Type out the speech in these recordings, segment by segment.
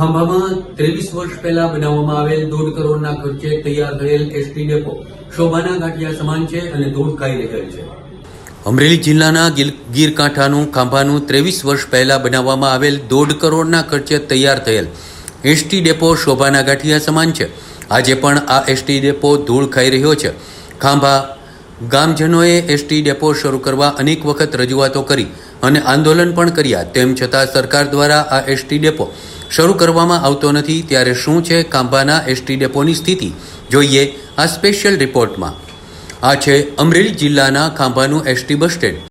ખાંભામાં ત્રેવીસ વર્ષ પહેલા બનાવવામાં આવેલ દોઢ કરોડના ખર્ચે તૈયાર થયેલ એસટી ડેપો શોભાના ગાંઠિયા સમાન છે અને ધૂળ ખાઈ રહેલ છે. અમરેલી જિલ્લાના ગીર કાંઠાનું ખાંભાનું ત્રેવીસ વર્ષ પહેલા બનાવવામાં આવેલ દોઢ કરોડના ખર્ચે તૈયાર થયેલ એસટી ડેપો શોભાના ગાંઠિયા સમાન છે. આજે પણ આ એસટી ડેપો ધૂળ ખાઈ રહ્યો છે. ખાંભા ગામજનોએ એસટી ડેપો શરૂ કરવા અનેક વખત રજૂઆતો કરી. અને આંદોલન પણ કર્યા. તેમ છતાં સરકાર દ્વારા આ એસટી ડેપો શરૂ કરવામાં આવતો નથી. ત્યારે શું છે ખાંભાના એસટી ડેપોની સ્થિતિ? જોઈએ આ સ્પેશિયલ રિપોર્ટમાં. આ છે અમરેલી જિલ્લાના ખાંભાનું એસટી બસ સ્ટેન્ડ.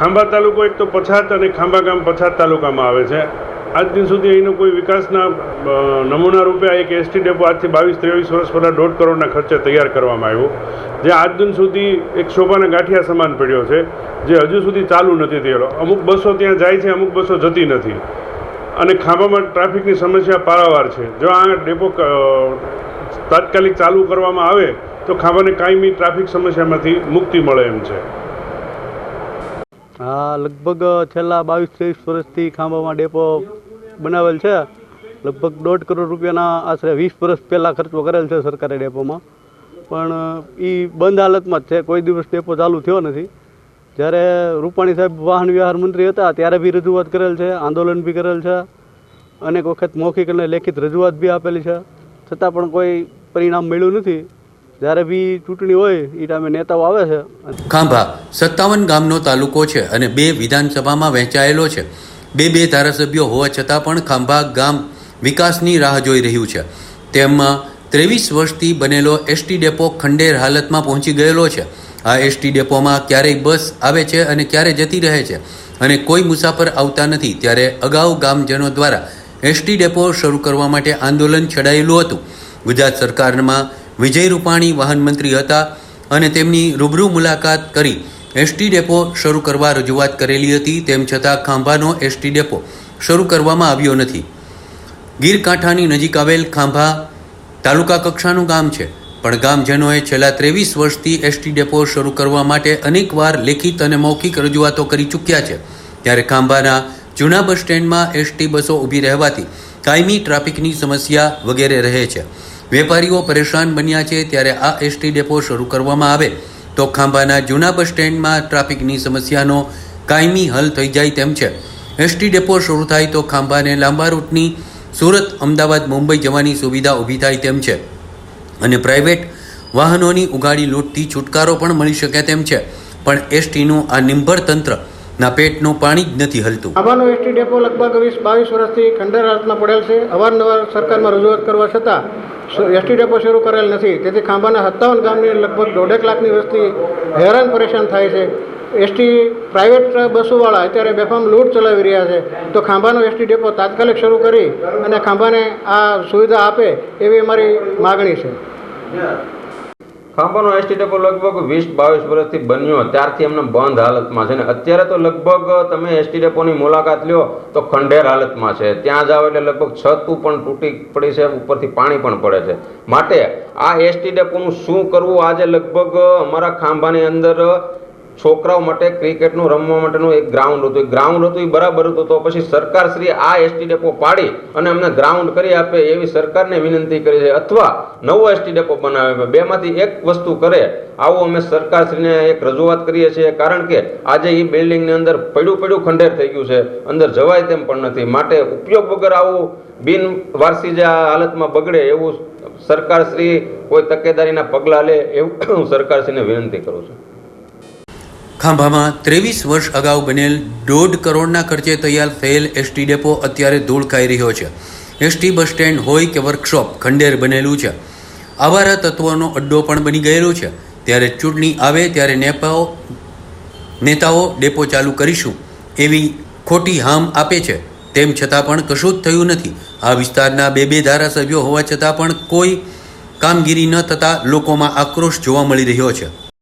ખાંભા તાલુકો એક તો પછાત અને ખાંભા ગામ પછાત તાલુકામાં આવે છે. આજ દિન સુધી અહીંનો કોઈ વિકાસના નમૂના રૂપે આ એક એસટી ડેપો આજથી બાવીસ ત્રેવીસ વર્ષ પહેલાં દોઢ કરોડના ખર્ચે તૈયાર કરવામાં આવ્યો. જે આજ દિન સુધી એક શોભાના ગાંઠિયા સમાન પડ્યો છે, જે હજુ સુધી ચાલુ નથી થયેલો. અમુક બસો ત્યાં જાય છે, અમુક બસો જતી નથી. અને ખાંભામાં ટ્રાફિકની સમસ્યા પારાવાર છે. જો આ ડેપો તાત્કાલિક ચાલુ કરવામાં આવે, તો ખાંભાને કાયમી ટ્રાફિક સમસ્યામાંથી મુક્તિ મળે એમ છે. હા, લગભગ છેલ્લા બાવીસ, ત્રેવીસ વર્ષથી ખાંભામાં ડેપો બનાવેલ છે. લગભગ દોઢ કરોડ રૂપિયાના આશરે વીસ વર્ષ પહેલાં ખર્ચો કરેલ છે સરકારે ડેપોમાં. પણ એ બંધ હાલતમાં જ છે. કોઈ દિવસ ડેપો ચાલુ થયો નથી. જ્યારે રૂપાણી સાહેબ વાહન વ્યવહાર મંત્રી હતા, ત્યારે બી રજૂઆત કરેલ છે, આંદોલન બી કરેલ છે, અનેક વખત મૌખિક અને લેખિત રજૂઆત બી આપેલી છે. છતાં પણ કોઈ પરિણામ મળ્યું નથી. જ્યારે બી ચૂંટણી હોય એ ટાઈમે નેતાઓ આવે છે. ખાંભા સત્તાવન ગામનો તાલુકો છે અને બે વિધાનસભામાં વહેંચાયેલો છે. બે બે ધારાસભ્યો હોવા છતાં પણ ખાંભા ગામ વિકાસની રાહ જોઈ રહ્યું છે. તેમાં ત્રેવીસ વર્ષથી બનેલો એસટી ડેપો ખંડેર હાલતમાં પહોંચી ગયેલો છે. આ એસટી ડેપોમાં ક્યારેય બસ આવે છે અને ક્યારે જતી રહે છે અને કોઈ મુસાફર આવતા નથી ત્યારે અગાઉ ગામજનો દ્વારા એસટી ડેપો શરૂ કરવા માટે આંદોલન છેડાયેલું હતું. ગુજરાત સરકારમાં વિજય રૂપાણી વાહન મંત્રી હતા અને તેમની રૂબરૂ મુલાકાત કરી એસટી ડેપો શરૂ કરવા રજૂઆત કરેલી હતી, તેમ છતાં ખાંભાનો એસટી ડેપો શરૂ કરવામાં આવ્યો નથી. ગીર કાંઠાની નજીક આવેલ ખાંભા તાલુકા કક્ષાનું ગામ છે, પણ ગામજનોએ છેલ્લા ત્રેવીસ વર્ષથી એસટી ડેપો શરૂ કરવા માટે અનેકવાર લેખિત અને મૌખિક રજૂઆતો કરી ચૂક્યા છે. ત્યારે ખાંભાના જૂના બસ સ્ટેન્ડમાં એસટી બસો ઊભી રહેવાથી કાયમી ટ્રાફિકની સમસ્યા વગેરે રહે છે. વેપારીઓ પરેશાન બન્યા છે ત્યારે આ એસટી ડેપો શરૂ કરવામાં આવે. તો ખાંભાના જૂના બસ સ્ટેન્ડમાં ટ્રાફિકની સમસ્યાનો કાયમી હલ થઈ જાય તેમ છે. એસટી ડેપો શરૂ થાય તો ખાંભાને લાંબા રૂટની સુરત, અમદાવાદ, મુંબઈ જવાની સુવિધા ઊભી થાય તેમ છે. અને પ્રાઇવેટ વાહનોની ઉગાડી લૂંટથી છુટકારો પણ મળી શકે તેમ છે. પણ એસટીનું આ નિંભર તંત્રના પેટનું પાણી જ નથી હલતું. આભાનો એસટી ડેપો લગભગ વીસ બાવીસ વર્ષથી ખંડેર હાલતમાં પડેલ છે. અવારનવાર સરકારમાં રજૂઆત કરવા છતાં એસટી ડેપો શરૂ કરેલ નથી. તેથી ખાંભાના સત્તાવન ગામની લગભગ દોઢેક લાખની વસ્તી હેરાન પરેશાન થાય છે. એસટી પ્રાઇવેટ બસોવાળા અત્યારે બેફામ લૂંટ ચલાવી રહ્યા છે. તો ખાંભાનો એસટી ડેપો તાત્કાલિક શરૂ કરી અને ખાંભાને આ સુવિધા આપે એવી અમારી માગણી છે. ખાંભાનો એસટી લગભગ વીસ બાવીસ વર્ષથી બન્યો. ત્યારથી એમને બંધ હાલતમાં છે. ને અત્યારે તો લગભગ તમે એસટી ડેપોની મુલાકાત લ્યો તો ખંડેર હાલતમાં છે. ત્યાં જાઓ એટલે લગભગ છત પણ તૂટી પડી છે. ઉપરથી પાણી પણ પડે છે. માટે આ એસટી ડેપોનું શું કરવું? આજે લગભગ અમારા ખાંભાની અંદર છોકરાઓ માટે ક્રિકેટનું રમવા માટેનું એક ગ્રાઉન્ડ હતું. એ ગ્રાઉન્ડ હતું એ બરાબર હતું તો પછી સરકાર શ્રી આ એસટી ડેપો પાડી અને અમને ગ્રાઉન્ડ કરી આપે એવી સરકારને વિનંતી કરી છે. અથવા નવો એસટી ડેપો બનાવે બેમાંથી એક વસ્તુ કરે. આવું અમે સરકારશ્રીને એક રજૂઆત કરીએ છીએ. કારણ કે આજે એ બિલ્ડિંગની અંદર પડ્યું પડ્યું ખંડેર થઈ ગયું છે. અંદર જવાય તેમ પણ નથી. માટે ઉપયોગ વગર આવું બિન વારસી જે હાલતમાં બગડે એવું સરકારશ્રી કોઈ તકેદારીના પગલાં લે એવું હું સરકારશ્રીને વિનંતી કરું છું. ખાંભામાં ત્રેવીસ વર્ષ અગાઉ બનેલ દોઢ કરોડના ખર્ચે તૈયાર થયેલ એસટી ડેપો અત્યારે ધૂળ ખાઈ રહ્યો છે. એસટી બસ સ્ટેન્ડ હોય કે વર્કશોપ, ખંડેર બનેલું છે. આવારા તત્વોનો અડ્ડો પણ બની ગયેલો છે. ત્યારે ચૂંટણી આવે ત્યારે નેપાઓ, નેતાઓ ડેપો ચાલુ કરીશું એવી ખોટી હામ આપે છે. તેમ છતાં પણ કશું જ થયું નથી. આ વિસ્તારના બે બે ધારાસભ્યો હોવા છતાં પણ કોઈ કામગીરી ન થતાં લોકોમાં આક્રોશ જોવા મળી રહ્યો છે.